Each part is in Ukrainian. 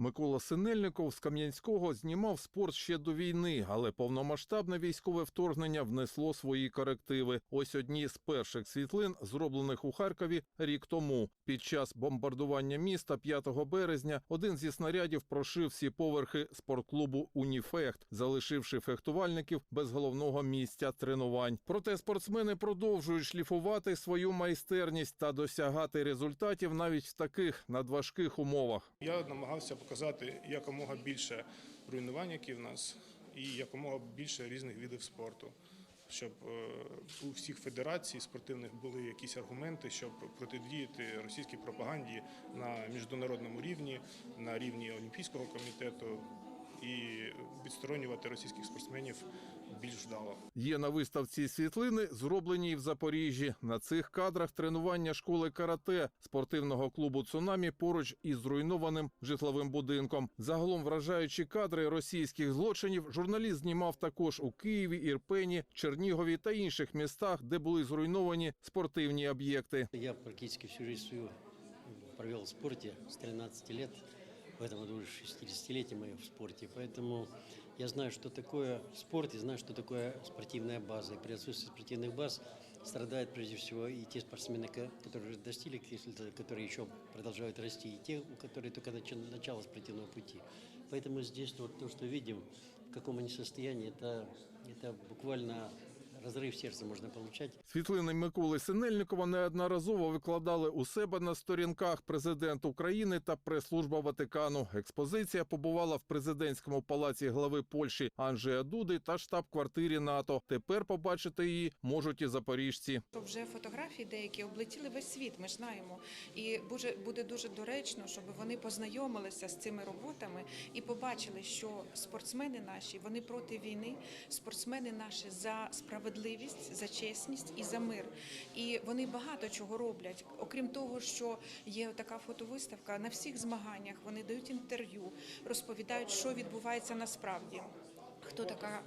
Микола Синельников з Кам'янського знімав спорт ще до війни, але повномасштабне військове вторгнення внесло свої корективи. Ось одні з перших світлин, зроблених у Харкові рік тому. Під час бомбардування міста 5 березня один зі снарядів прошив всі поверхи спортклубу Уніфехт, залишивши фехтувальників без головного місця тренувань. Проте спортсмени продовжують шліфувати свою майстерність та досягати результатів навіть в таких надважких умовах. Я намагався показати якомога більше руйнувань, які в нас, і якомога більше різних видів спорту. Щоб е, у всіх федерацій спортивних були якісь аргументи, щоб протидіяти російській пропаганді на міжнародному рівні, на рівні Олімпійського комітету і відсторонювати російських спортсменів більш вдало. Є на виставці світлини, зроблені і в Запоріжжі. На цих кадрах тренування школи карате спортивного клубу Цунамі поруч із зруйнованим житловим будинком. Загалом вражаючі кадри російських злочинів журналіст знімав також у Києві, Ірпені, Чернігові та інших містах, де були зруйновані спортивні об'єкти. Я практически всю жизнь свою провел в спорте с 13 лет. В этом году уже 60-летие мое в спорте. Поэтому я знаю, что такое спорт и знаю, что такое спортивная база. И при отсутствии спортивных баз страдают прежде всего и те спортсмены, ко- которые достигли которые еще продолжают расти, и те, у которых только начало спортивного пути. Поэтому здесь вот то, что видим, в каком они состоянии, это, это буквально разрыв сердца можно получать. Світлини Миколи Синельникова неодноразово викладали у себе на сторінках президент України та прес-служба Ватикану. Експозиція побувала в президентському палаці глави Польщі Анджея Дуди та штаб-квартирі НАТО. Тепер побачити її можуть і запоріжці. То вже фотографії деякі облетіли весь світ, ми ж знаємо. І буде, буде дуже доречно, щоб вони познайомилися з цими роботами і побачили, що спортсмени наші вони проти війни, спортсмени наші за справедливість, за чесність і за мир. І вони багато чого роблять. Окрім того, що є така фотовиставка на всіх змаганнях, вони дають інтерв'ю, розповідають, що відбувається насправді. Хто така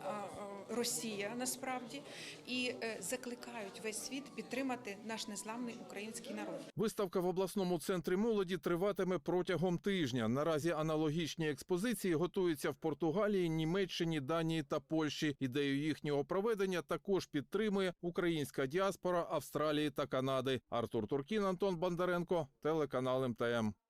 Росія насправді і е, закликають весь світ підтримати наш незламний український народ. Виставка в обласному центрі молоді триватиме протягом тижня. Наразі аналогічні експозиції готуються в Португалії, Німеччині, Данії та Польщі. Ідею їхнього проведення також підтримує українська діаспора Австралії та Канади. Артур Туркін, Антон Бондаренко, телеканал МТМ.